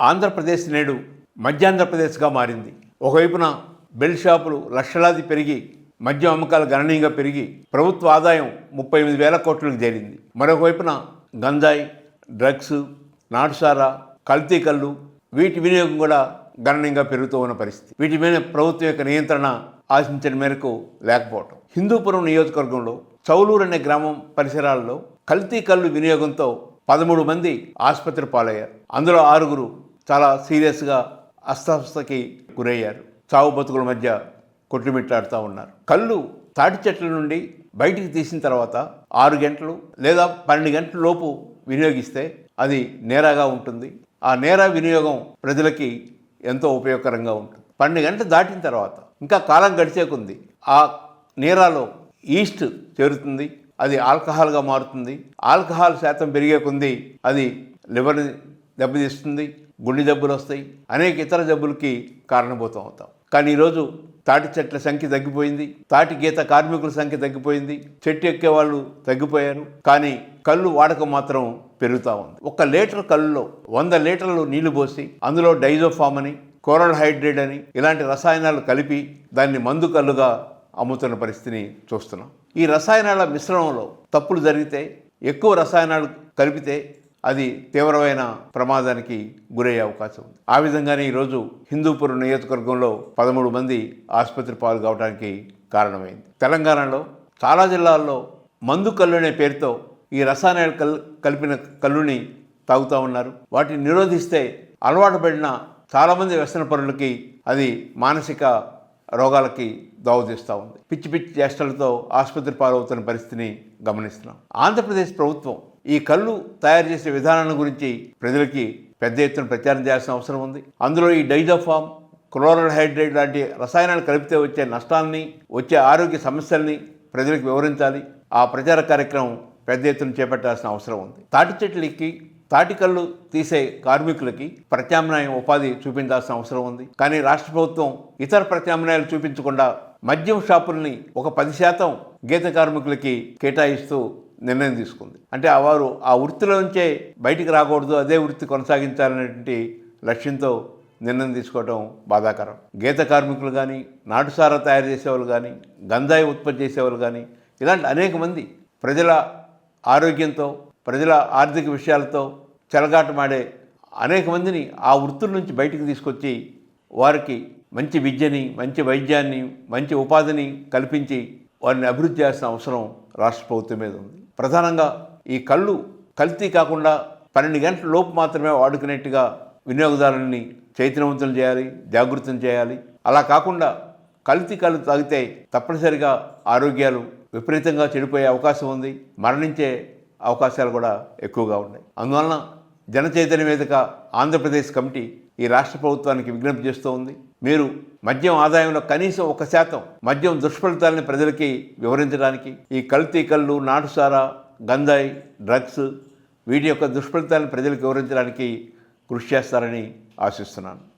ఆంధ్రప్రదేశ్ నేడు మధ్యాంధ్రప్రదేశ్గా మారింది. ఒకవైపున బెల్ షాపులు లక్షలాది పెరిగి మద్యం అమ్మకాలు గణనీయంగా పెరిగి ప్రభుత్వ ఆదాయం ముప్పై ఎనిమిది వేల కోట్లకు చేరింది. మరొక వైపున గంజాయి డ్రగ్స్ నాటుసారా కల్తీ కళ్ళు వీటి వినియోగం కూడా గణనీయంగా పెరుగుతూ ఉన్న పరిస్థితి. వీటి మీద ప్రభుత్వం యొక్క నియంత్రణ ఆశించిన మేరకు లేకపోవటం. హిందూపురం నియోజకవర్గంలో చౌలూరు అనే గ్రామం పరిసరాల్లో కల్తీ కళ్ళు వినియోగంతో పదమూడు మంది ఆసుపత్రి పాలయ్యారు. అందులో ఆరుగురు చాలా సీరియస్గా అస్వస్థకి గురయ్యారు. చావు బతుకుల మధ్య కొట్టుమిట్లాడుతూ ఉన్నారు. కళ్ళు తాటి చెట్ల నుండి బయటికి తీసిన తర్వాత ఆరు గంటలు లేదా పన్నెండు గంటల లోపు వినియోగిస్తే అది నేరాగా ఉంటుంది. ఆ నేర వినియోగం ప్రజలకి ఎంతో ఉపయోగకరంగా ఉంటుంది. పన్నెండు గంటలు దాటిన తర్వాత ఇంకా కాలం గడిచేకుంది. ఆ నేరాలో ఈస్ట్ చేరుతుంది. అది ఆల్కహాల్గా మారుతుంది. ఆల్కహాల్ శాతం పెరిగే కొంది అది లివర్ని దెబ్బతీస్తుంది. గుండె జబ్బులు వస్తాయి. అనేక ఇతర జబ్బులకి కారణభూతం అవుతాం. కానీ ఈరోజు తాటి చెట్ల సంఖ్య తగ్గిపోయింది. తాటి గీత కార్మికుల సంఖ్య తగ్గిపోయింది. చెట్టు ఎక్కే వాళ్ళు తగ్గిపోయారు. కానీ కళ్ళు వాడకం మాత్రం పెరుగుతూ ఉంది. ఒక లీటర్ కళ్ళులో వంద లీటర్లు నీళ్ళు పోసి అందులో డైజోఫామ్ అని కోరల్ హైడ్రేట్ అని ఇలాంటి రసాయనాలు కలిపి దాన్ని మందు కళ్ళుగా అమ్ముతున్న పరిస్థితిని చూస్తున్నాం. ఈ రసాయనాల మిశ్రమంలో తప్పులు జరిగితే ఎక్కువ రసాయనాలు కలిపితే అది తీవ్రమైన ప్రమాదానికి గురయ్యే అవకాశం ఉంది. ఆ విధంగానే ఈరోజు హిందూపురం నియోజకవర్గంలో పదమూడు మంది ఆసుపత్రి పాలు కావడానికి కారణమైంది. తెలంగాణలో చాలా జిల్లాల్లో మందు కళ్ళు అనే పేరుతో ఈ రసాయనాలు కల్ కలిపిన కళ్ళుని తాగుతూ ఉన్నారు. వాటిని నిరోధిస్తే అలవాటు పడిన చాలామంది వ్యసన పరులకి అది మానసిక రోగాలకి దోవతీస్తూ ఉంది. పిచ్చి పిచ్చి చేష్టలతో ఆసుపత్రి పాలవుతున్న పరిస్థితిని గమనిస్తున్నాం. ఆంధ్రప్రదేశ్ ప్రభుత్వం ఈ కళ్ళు తయారు చేసే విధానాల గురించి ప్రజలకి పెద్ద ఎత్తున ప్రచారం చేయాల్సిన అవసరం ఉంది. అందులో ఈ డైజోఫామ్ క్లోరల్ హైడ్రేట్ లాంటి రసాయనాలు కలిపితే వచ్చే నష్టాలని వచ్చే ఆరోగ్య సమస్యల్ని ప్రజలకు వివరించాలి. ఆ ప్రచార కార్యక్రమం పెద్ద ఎత్తున చేపట్టాల్సిన అవసరం ఉంది. తాటి చెట్లకి తాటికల్లు తీసే కార్మికులకి ప్రత్యామ్నాయం ఉపాధి చూపించాల్సిన అవసరం ఉంది. కానీ రాష్ట్ర ప్రభుత్వం ఇతర ప్రత్యామ్నాయాలు చూపించకుండా మద్యం షాపుల్ని ఒక పది శాతం గీత కార్మికులకి కేటాయిస్తూ నిర్ణయం తీసుకుంది. అంటే ఆ వారు ఆ వృత్తిలో నుంచే బయటికి రాకూడదు అదే వృత్తి కొనసాగించాలనేటువంటి లక్ష్యంతో నిర్ణయం తీసుకోవడం బాధాకరం. గీత కార్మికులు కానీ నాటుసారా తయారు చేసేవాళ్ళు కానీ గంజాయి ఉత్పత్తి చేసేవాళ్ళు కానీ ఇలాంటి అనేక మంది ప్రజల ఆరోగ్యంతో ప్రజల ఆర్థిక విషయాలతో చెలగాటమాడే అనేక మందిని ఆ వృత్తుల నుంచి బయటికి తీసుకొచ్చి వారికి మంచి విద్యని మంచి వైద్యాన్ని మంచి ఉపాధిని కల్పించి వారిని అభివృద్ధి చేయాల్సిన అవసరం రాష్ట్ర ప్రభుత్వం మీద ఉంది. ప్రధానంగా ఈ కళ్ళు కల్తీ కాకుండా పన్నెండు గంటల లోపు మాత్రమే వాడుకునేట్టుగా వినియోగదారుల్ని చైతన్యవంతులు చేయాలి జాగృతం చేయాలి. అలా కాకుండా కల్తీ కళ్ళు తాగితే తప్పనిసరిగా ఆరోగ్యాలు విపరీతంగా చెడిపోయే అవకాశం ఉంది. మరణించే అవకాశాలు కూడా ఎక్కువగా ఉన్నాయి. అందువలన జన చైతన్య వేదిక ఆంధ్రప్రదేశ్ కమిటీ ఈ రాష్ట్ర ప్రభుత్వానికి విజ్ఞప్తి చేస్తూ ఉంది. మీరు మద్యం ఆదాయంలో కనీసం ఒక శాతం మద్యం దుష్ఫలితాలని ప్రజలకి వివరించడానికి ఈ కల్తీ కళ్ళు నాటుసారా గంజాయి డ్రగ్స్ వీటి యొక్క దుష్ఫలితాలను ప్రజలకు వివరించడానికి కృషి చేస్తారని ఆశిస్తున్నాను.